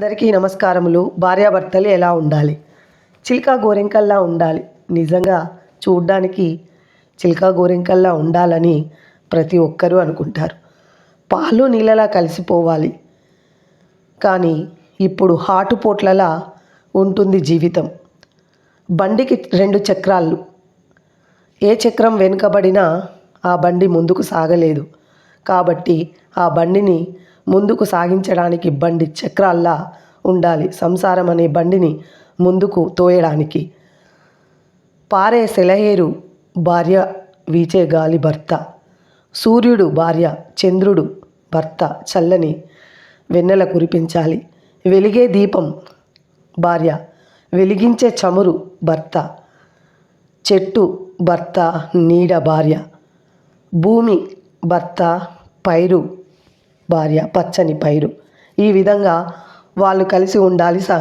అందరికీ నమస్కారములు. భార్యాభర్తలు ఎలా ఉండాలి? చిల్కా గోరెంకల్లా ఉండాలి. నిజంగా చూడ్డానికి చిల్కా గోరెంకల్లా ఉండాలని ప్రతి ఒక్కరూ అనుకుంటారు. పాలు నీళ్ళలా కలిసిపోవాలి. కానీ ఇప్పుడు హాటుపోట్లలా ఉంటుంది జీవితం. బండికి రెండు చక్రాలు. ఏ చక్రం వెనుకబడినా ఆ బండి ముందుకు సాగలేదు. కాబట్టి ఆ బండిని ముందుకు సాగించడానికి బండి చక్రాల్లా ఉండాలి. సంసారం అనే బండిని ముందుకు తోయడానికి. పారే సెలహేరు భార్య వీచే గాలి భర్త. సూర్యుడు భార్య చంద్రుడు భర్త చల్లని వెన్నెల కురిపించాలి. వెలిగే దీపం భార్య వెలిగించే చమురు భర్త చెట్టు భర్త నీడ భార్య భూమి భర్త పైరు భార్య పచ్చని పైరు. ఈ విధంగా వాళ్ళు కలిసి ఉండాలి సా